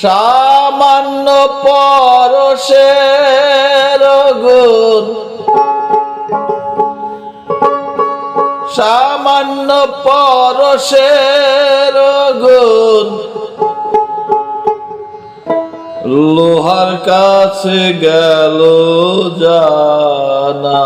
সামান্য পরশের গুণ। সামান্য পরশের গুণ। লোহার কাছে গেল জানা।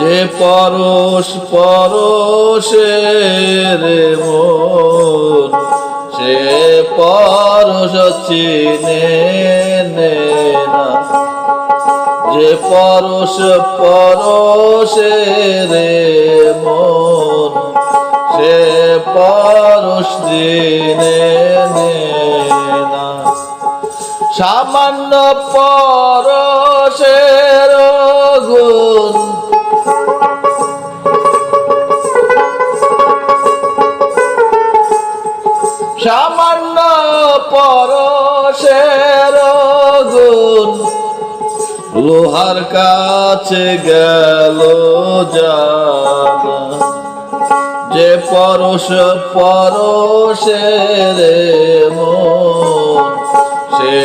যে পরশ পরশের মন সে পরশ চিনে যে পরশ পরশের মন, সে পরশ চিনে নে না সামান্য পরশের গুণ, সামান্য পরশের গুণ লোহার কাছে গেল যে পরশ পরশের মন, সে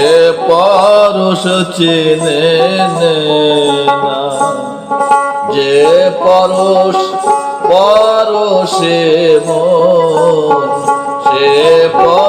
পরশ চিনে নে যে পরশ পরশে মন, সে পরশ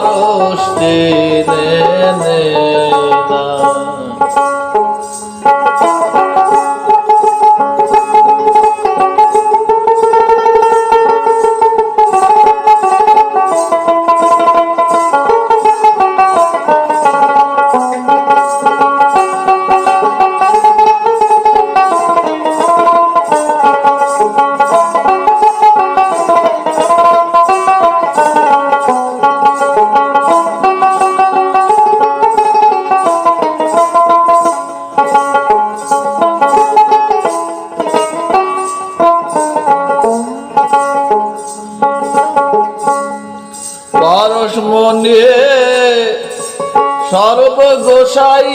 সর্ব গোসাই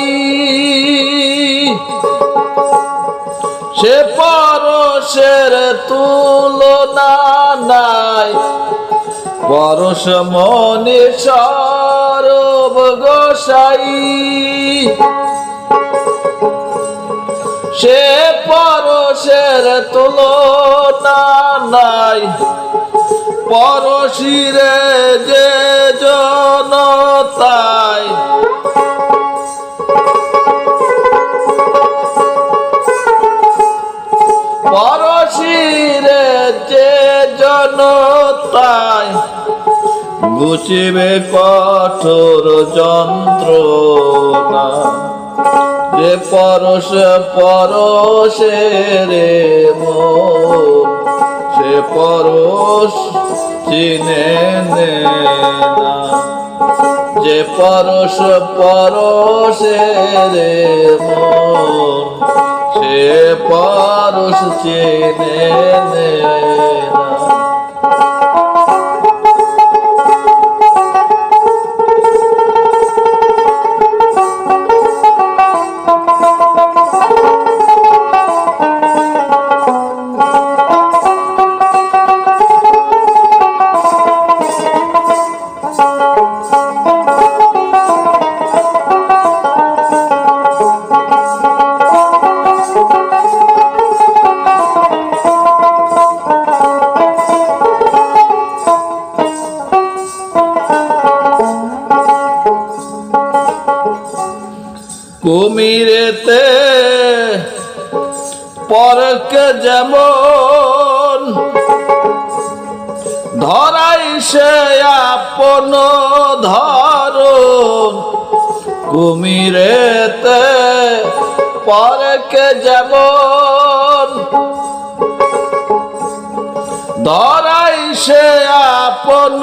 সে পরশের তুলনা নাই। পরশ মনে সর্ব গোসাই। সে পরশের তুলনা নাই। পরশিরে যে গুছিবে কঠোর যন্ত্রণা। যে পরশ পরশের মন, সে পরশ চিনে নে যে পরশ পরশের মন, সে পরশ চিনে নে। পরকে যেমন ধরাই সে আপন ধরুন কুমিরেতে পরকে যেমন ধরাই সে আপন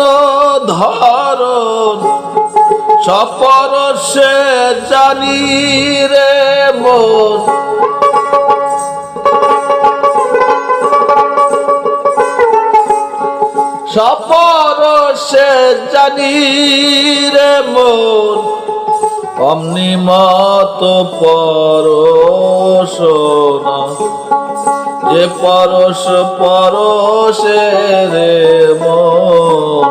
ধরুন সপরশে জানি রে মন। সপরসে জানি রে মন, অমনি মত পরশনা যে পরশ পরশে রে মন,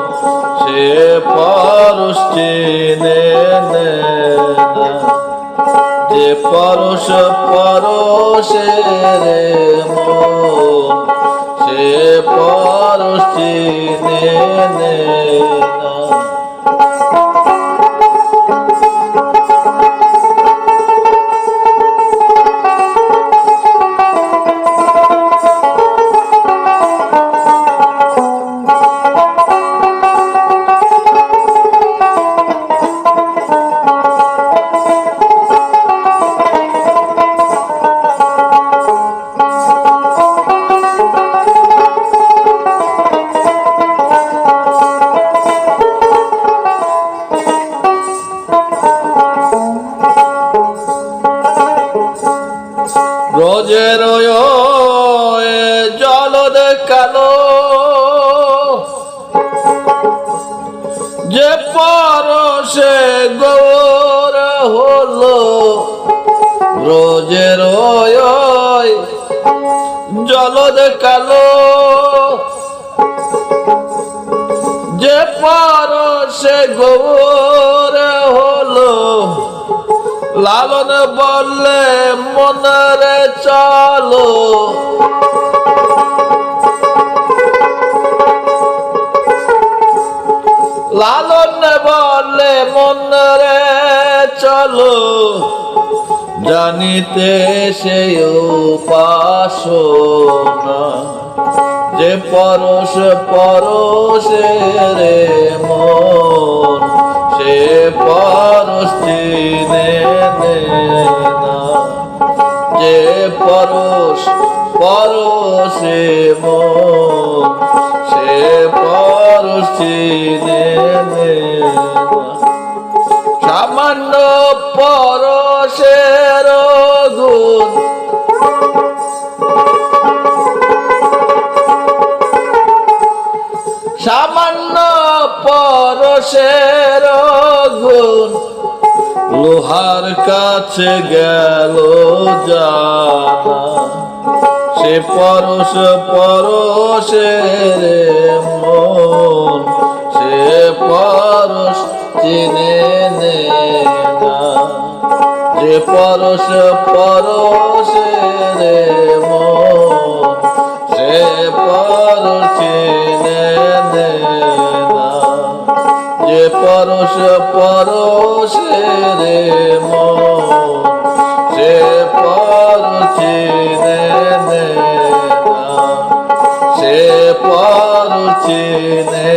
সে পরশ চিনে নে যে পরশ পরশে রে মন পরশ চিনে দেখাল যে পরশে গৌর হলো, রোজের জলদ কালো। যে পরশে গৌর হলো, লালন বললে মনরে চলো। বললে মনরে চলো, জানিতে সে উপাসনা। যে পরশ পরশে রে মন, সে পরশ চিনে না। যে পরশ পরশে মন, সে পরশ চিনে পরশের গুণ সামান্য পরশের গুণ লোহার কাছে গেল জানা। সে পরশ পরশের মন। যে পরশ পরশের মন সে পরশ না যে পরশ পরশ চিনে নে সে পরশ নে সে পরশ চিনে